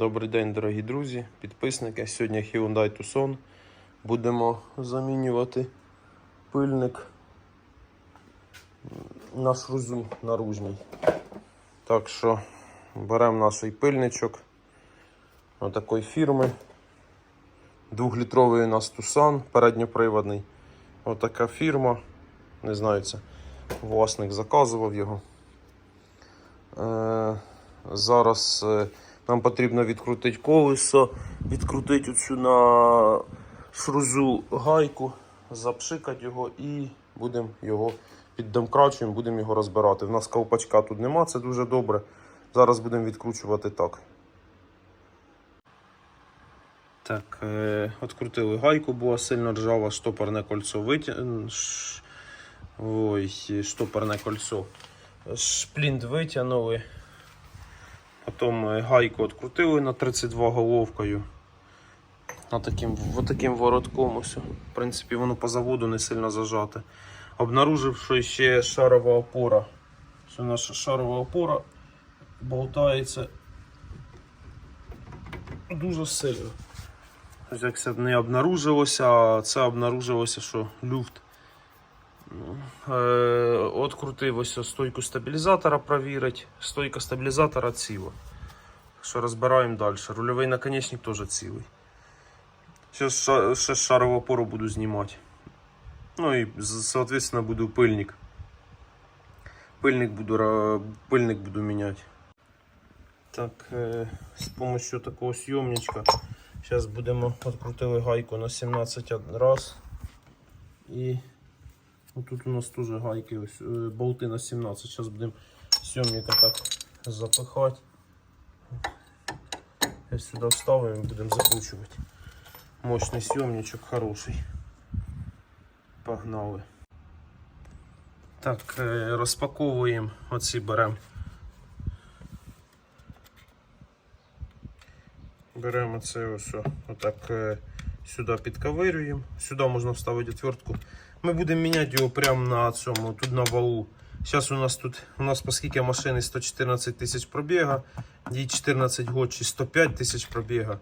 Добрий день, дорогі друзі, підписники. Сьогодні Hyundai Tucson. Будемо замінювати пильник на шрузу наружній. Так що беремо наш пильничок отакої фірми. Двохлітровий у нас Tucson, передньоприводний. Отака фірма. Не знаю, це власник заказував його. Е, зараз е, нам потрібно відкрутити колесо, відкрутити оцю на шрузу гайку, запшикати його і будемо його піддомкрачуємо, будемо його розбирати. У нас ковпачка тут нема, це дуже добре. Зараз будемо відкручувати так. Так, е, відкрутили гайку, була сильно ржава, штопорне кольцо витягнули. Ой, штопорне кольцо. Шплінт витягнули. Потім е, гайку відкрутили на 32 головкою. На таким, вот таким воротком. Ось. В принципі, воно по заводу не сильно зажате. Обнаружив, що ще шарова опора. Що наша шарова опора болтається дуже сильно. Ось Як це не обнаружилося, а це обнаружилося, що люфт. Открутив ось стойку стабілізатора провірить. Стойка стабілізатора ціла. Що розбираємо далі. Рульовий наконечник теж цілий. Зараз ще шарову опору буду знімати. Ну і соответственно буду пильник. Пильник буду, пильник буду міняти. Так, е, з допомогою такого съемничка. Зараз будемо відкрутили гайку на 17 раз. І Тут у нас теж гайки, ось, е, болти на 17. Зараз будемо сьомника так запихати. Я сюди вставимо і будемо закручувати. Мощний сьомничок, хороший. Погнали. Так, е, розпаковуємо, оці беремо. Беремо це ось отак е, сюди підковирюємо. Сюди можна вставити отвертку. Ми будемо міняти його прямо на цьому, тут на валу. Зараз у нас тут, у нас по скільки машини 114 тисяч пробіга, їй 14 год чи 105 тисяч пробіга.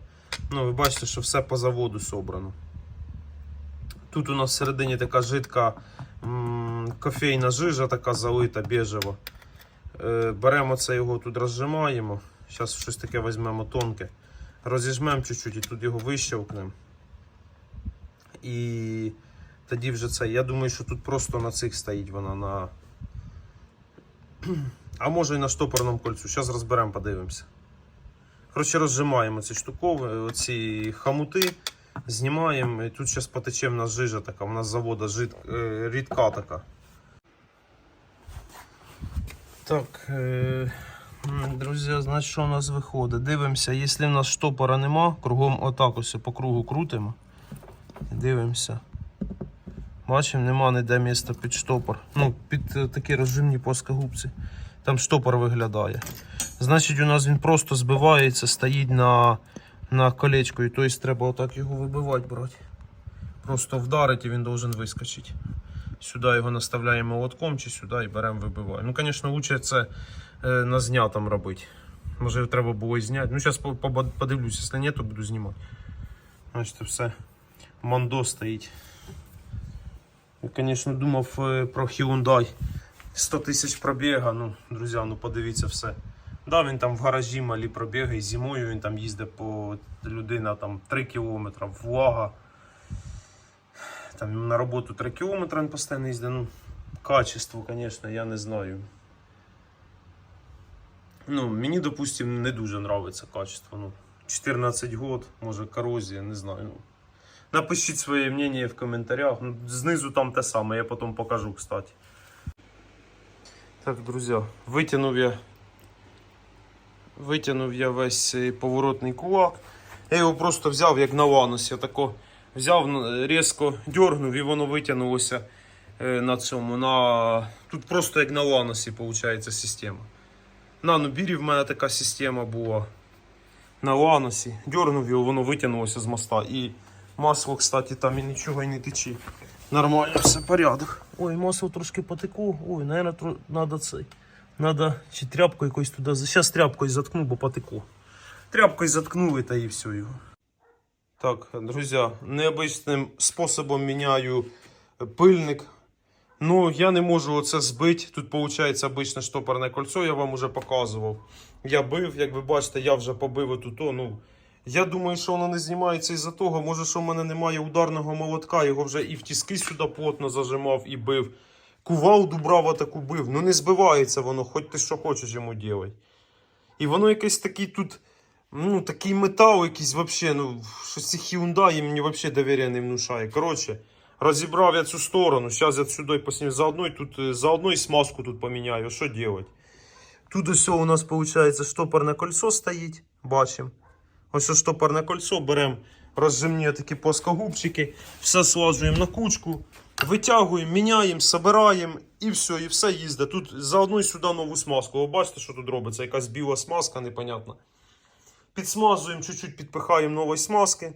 Ну, ви бачите, що все по заводу собрано. Тут у нас всередині така жидка кофейна жижа, така залита біжева. Е, беремо це його тут розжимаємо. Зараз щось таке візьмемо тонке. Розіжмемо чуть-чуть і тут його вищелкнемо. І тоді вже це. Я думаю, що тут просто на цих стоїть вона на. А може і на штопорному кольцю. Зараз розберемо, подивимося. Коротше, розжимаємо ці штукови, оці хамути, знімаємо. І тут зараз потече в нас жижа така, у нас завода жид... е, рідка така. Так, е... друзі, значить, що у нас виходить? Дивимося, якщо в нас штопора нема, кругом отак ось по кругу крутимо. Дивимося. Бачимо, нема ніде місця під штопор. Ну, під е, такі розжимні плоскогубці. Там штопор виглядає. Значить, у нас він просто збивається, стоїть на, на колечку. І тобто треба отак його вибивати, брати. Просто вдарить і він должен вискочити. Сюди його наставляємо лотком чи сюди і беремо вибиваємо. Ну, звісно, краще це е, на знятом робити. Може треба було і зняти. Ну, зараз подивлюся, якщо ні, то буду знімати. Бачите, все. Мандо стоїть. Я, звісно, думав е, про Hyundai 100 тисяч пробіга. Ну, друзі, ну подивіться все. Да, він там в гаражі малі пробіги, зимою він там їздить по людина там 3 кілометри, влага. Там на роботу 3 кілометри він постійно їздить. Ну, качество, звісно, я не знаю. Ну, мені, допустим, не дуже подобається качество. Ну, 14 год, може корозія, не знаю. Ну, Напишіть своє мнение в коментарях. Ну, Знизу там те саме, я потім покажу, кстати. Так, друзі, витягнув я. Витягнув я весь поворотний кулак. Я його просто взяв як на ланос. Я тако взяв, різко дергнув і воно витягнулося е, на цьому. На... Тут просто як на ланосі виходить система. На нубірі в мене така система була. На ланосі. Дергнув його, воно витягнулося з моста. І масло, кстати, там і нічого і не тече. Нормально, все порядок. Ой, масло трошки потекло. Ой, наверное, тро... надо цей. Надо чи тряпкою якось туди. Зараз тряпкою заткну, бо потекло. Тряпкою заткнули та і все його. Так, друзі, необичним способом міняю пильник. Ну, я не можу оце збити. Тут виходить обичне штопорне кольцо, я вам уже показував. Я бив, як ви бачите, я вже побив отут. Ну, я думаю, що воно не знімається із-за того. Може, що в мене немає ударного молотка, його вже і в тіски сюди плотно зажимав і бив. Кувалду брав, а таку бив. Ну не збивається воно, хоч ти що хочеш йому ділай. І воно якесь такий тут. Ну, такий метал якийсь вообще, ну, щось ці Hyundai мені вообще довіря не внушає. Коротше, розібрав я цю сторону, зараз я сюди поснім заодно, тут, заодно і смазку тут поміняю, що делать? Тут ось у нас, виходить, штопорне кольцо стоїть, бачимо. Ось штопорне кольцо, беремо розжимні такі плоскогубчики, все слажуємо на кучку, витягуємо, міняємо, собираємо і все, і все їздить. Тут заодно і сюди нову смазку. Ви бачите, що тут робиться? Якась біла смазка, непонятна. Підсмазуємо, чуть-чуть підпихаємо нової смазки.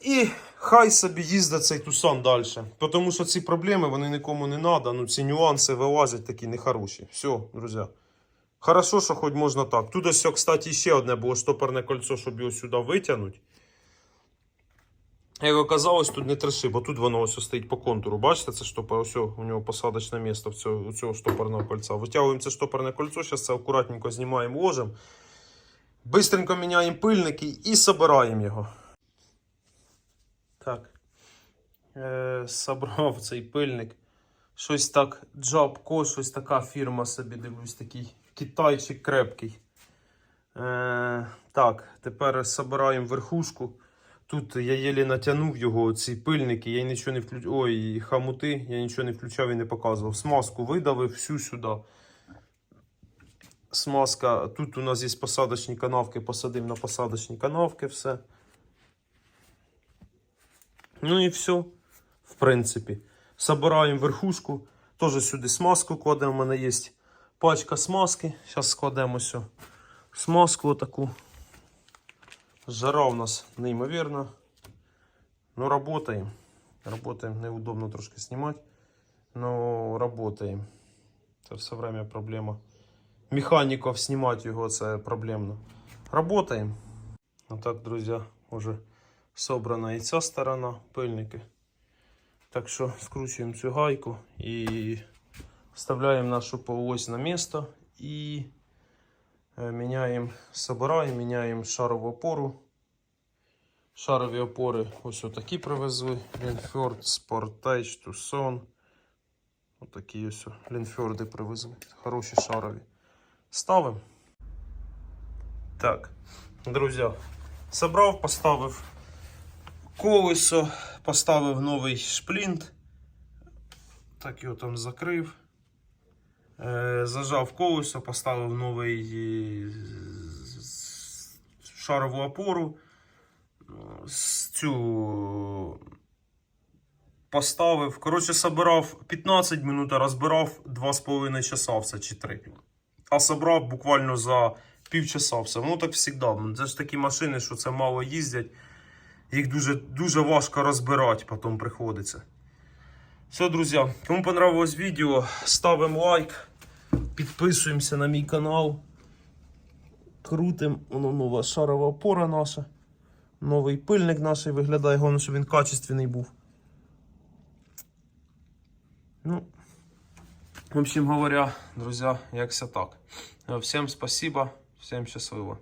І хай собі їздить цей тусан далі. Тому що ці проблеми вони нікому не треба. Ну, ці нюанси вилазять такі нехороші. Все, друзі. Хорошо, що хоч можна так. Тут ось, кстати, ще одне було штопорне кольцо, щоб його сюди витягнути. Як оказалось, тут не треши, бо тут воно ось стоїть по контуру. Бачите, це штопор, ось у нього посадочне місце у цього штопорного кольця. Витягуємо це штопорне кольцо, зараз це акуратненько знімаємо, ложимо. Бистренько міняємо пильники і собираємо його. Так. Е, собрав цей пильник. Щось так, Джабко, щось така фірма собі дивлюсь, такий китайчик крепкий. Е, так, тепер собираємо верхушку. Тут я єлі натягнув його, ці пильники, я нічого не включав. Ой, хамути, я нічого не включав і не показував. Смазку видавив всю сюди. Смазка. Тут у нас є посадочні канавки, посадив на посадочні канавки все. Ну і все, в принципі. Собираємо верхушку. Теж сюди смазку кладемо. У мене є пачка смазки. Зараз складемо все. Смазку таку. Жара у нас неймовірна. Ну, работаем. Работаем. Неудобно трошки снимать. Но работаем. Це все время проблема. Механіків знімати його це проблемно. Работаем. Отак, друзі, уже собрана і ця сторона пильники. Так що скручуємо цю гайку і вставляємо нашу полуось на місто і е, міняємо, собираємо, міняємо шарову опору. Шарові опори ось отакі привезли. Лінфьорд, Sportage, Tucson. Отакі ось Лінфьорди привезли. Хороші шарові. Ставимо. Так, друзі, собрав, поставив колесо, поставив новий шплінт. Так його там закрив. Е, Зажав колесо, поставив новий е, шарову опору. Цю поставив. Коротше, собирав 15 минут, а розбирав 2,5 часа все чи 3. А собрав буквально за півчаса все. Воно так завжди. Це ж такі машини, що це мало їздять. Їх дуже, дуже важко розбирати, потім приходиться. Все, друзі, кому понравилось відео, ставимо лайк, підписуємося на мій канал. Крутим, воно нова шарова опора наша. Новий пильник наш виглядає, головне, щоб він качественний був. Ну, в общем говоря, друзі, якся так. Всім спасибо, всім щасливо.